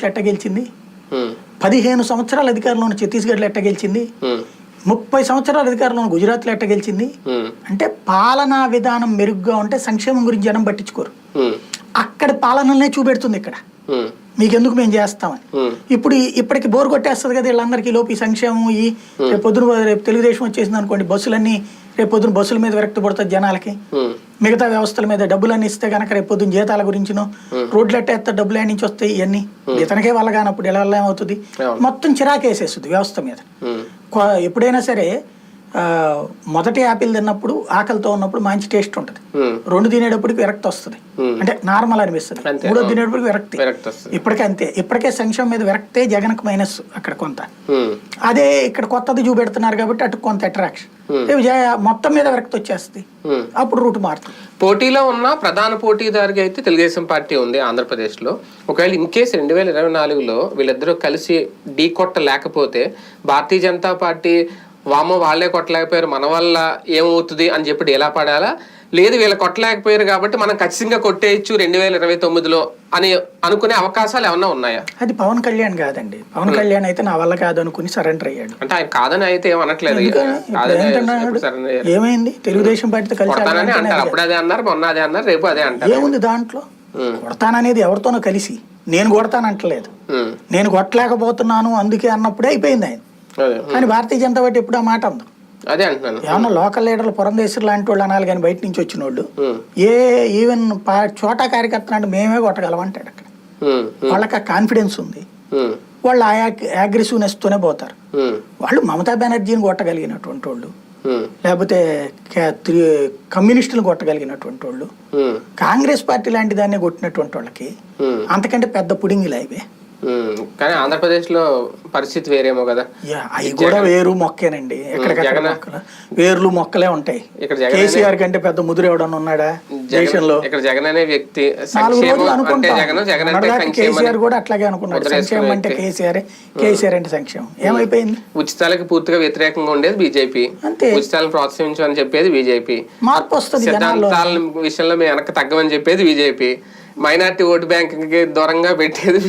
ఆంధ్రప్రదేశ్లో ఎట్ట గెలిచింది? పదిహేను సంవత్సరాల అధికారంలో ఉన్న ఛత్తీస్గఢ్లో ఎట్ట గెలిచింది? ముప్పై సంవత్సరాల అధికారంలో గుజరాత్లో ఎట్ట గెలిచింది? అంటే పాలనా విధానం మెరుగ్గా ఉంటే సంక్షేమం గురించి జనం పట్టించుకోరు. అక్కడ పాలనలనే చూపెడుతుంది ఇక్కడ. మీకెందుకు మేము చేస్తామని? ఇప్పుడు ఇప్పటికి బోర్ కొట్టేస్తుంది కదా వీళ్ళందరికీ లోపు ఈ సంక్షేమం ఈ రేపు పొద్దున రేపు తెలుగుదేశం వచ్చేసింది అనుకోండి బస్సులన్నీ రేపు పొద్దున బస్సుల మీద విరక్తి పడుతుంది జనాలకి. మిగతా వ్యవస్థల మీద డబ్బులన్నీ ఇస్తే కనుక రేపు పొద్దున జీతాల గురించినో రోడ్లు ఎట్టేస్తే డబ్బులు ఎక్కడి నుంచి వస్తాయి ఇవన్నీ ఇతనికే వల్ల కానప్పుడు ఎలా ఏమవుతుంది. మొత్తం చిరాకేసేస్తుంది వ్యవస్థ మీద. ఎప్పుడైనా సరే మొదటి యాపిల్ తిన్నప్పుడు ఆకలితో ఉన్నప్పుడు మంచి టేస్ట్ ఉంటుంది. రెండు తినేటప్పటికి విరక్తి వస్తుంది. అంటే నార్మల్ అనిపిస్తుంది. మూడో అవును. తినేటప్పటికి విరక్తి. ఇప్పటికే అంతే. ఇప్పటికే సంక్షేమం మీద విరక్తే జగన్కి మైనస్ అక్కడ కొంత. అదే ఇక్కడ కొత్తది చూపెడుతున్నారు కాబట్టి అటు కొంత అట్రాక్షన్ మొత్తం మీద విరక్తి వచ్చేస్తుంది ఉమ్. అప్పుడు రూట్ మారుతుంది. పోటీలో ఉన్న ప్రధాన పోటీదారుగా అయితే తెలుగుదేశం పార్టీ ఉంది ఆంధ్రప్రదేశ్లో. ఒకవేళ ఇన్ కేసు రెండు వేల ఇరవై నాలుగులో వీళ్ళిద్దరూ కలిసి ఢీ కొట్టలేకపోతే భారతీయ జనతా పార్టీ వామో వాళ్ళే కొట్టలేకపోయారు మన వల్ల ఏమవుతుంది అని చెప్పి ఎలా పడాలా? లేదు వీళ్ళు కొట్టలేకపోయారు కాబట్టి మనం ఖచ్చితంగా కొట్టేయచ్చు రెండు వేల ఇరవై తొమ్మిదిలో అని అనుకునే అవకాశాలు ఏమన్నా ఉన్నాయా? అది పవన్ కళ్యాణ్ కాదండి. పవన్ కళ్యాణ్ అయితే నా వల్ల కాదు అనుకుని సరెండర్ అయ్యాడు. అంటే ఆయన కాదని అయితే ఏం అనట్లేదు ఎందుకని? ఇప్పుడు కాదని ఏంటన్నాడు? ఎప్పుడు సరే ఏమైంది? తెలుగుదేశం కలిసి ఆడాలంటేనే అంటారు. అది. అప్పుడు అదే అన్నారు మొన్న అదే అన్నారు రేపు అదే అంటారు. ఏముంది దాంట్లో? ఉమ్, కొడతాననేది ఎవరితోనో కలిసి. నేను కొడతానంటలేదు. నేను కొట్టలేకపోతున్నాను అందుకే అన్నప్పుడే అయిపోయింది ఆయన. కానీ భారతీయ జనతా పార్టీ ఎప్పుడు ఆ మాట అందు అదే అంటున్నాను. ఏమన్నా లోకల్ లీడర్లు పురంధేశ్వరు లాంటి వాళ్ళు అనాలి కానీ బయట నుంచి వచ్చిన వాళ్ళు ఏ ఈవెన్ చోటా కార్యకర్త అంటే మేమే కొట్టగలం అంటాడు అక్కడ. వాళ్ళకి ఆ కాన్ఫిడెన్స్ ఉంది. వాళ్ళు ఆ అగ్రెసివ్నెస్తోనే పోతారు. వాళ్ళు మమతా బెనర్జీని కొట్టగలిగినటువంటి వాళ్ళు. లేకపోతే కమ్యూనిస్టులు కొట్టగలిగినటువంటి వాళ్ళు. కాంగ్రెస్ పార్టీ లాంటి దాన్ని కొట్టినటువంటి వాళ్ళకి అంతకంటే పెద్ద పుడింగిలు ఉమ్. కానీ ఆంధ్రప్రదేశ్లో పరిస్థితి వేరేమో కదా. అవి కూడా వేరు మొక్కేనండి. మొక్కలు. వేర్లు మొక్కలే ఉంటాయి. ఇక్కడ జగన్ కేసీఆర్ కంటే పెద్ద ముదురు ఎవడన్నా ఉన్నాడా దేశంలో? ఇక్కడ జగన్ అనే వ్యక్తి కేసీఆర్ కూడా అట్లాగే అనుకున్నాడు. సంక్షేమం అంటే. కేసీఆర్. కేసీఆర్ అంటే సంక్షేమం. ఏమైపోయింది? ఉచితాలకి పూర్తిగా వ్యతిరేకంగా ఉండేది బీజేపీ. అంతే. ఉచితాలను ప్రోత్సహించమని చెప్పేది బీజేపీ. మార్పు వస్తుంది సిద్ధాంతాల విషయంలో మేము వెనక్కి తగ్గమని చెప్పేది బీజేపీ. మైనార్టీ ఓటు బ్యాంక్ దూరంగా పెట్టేది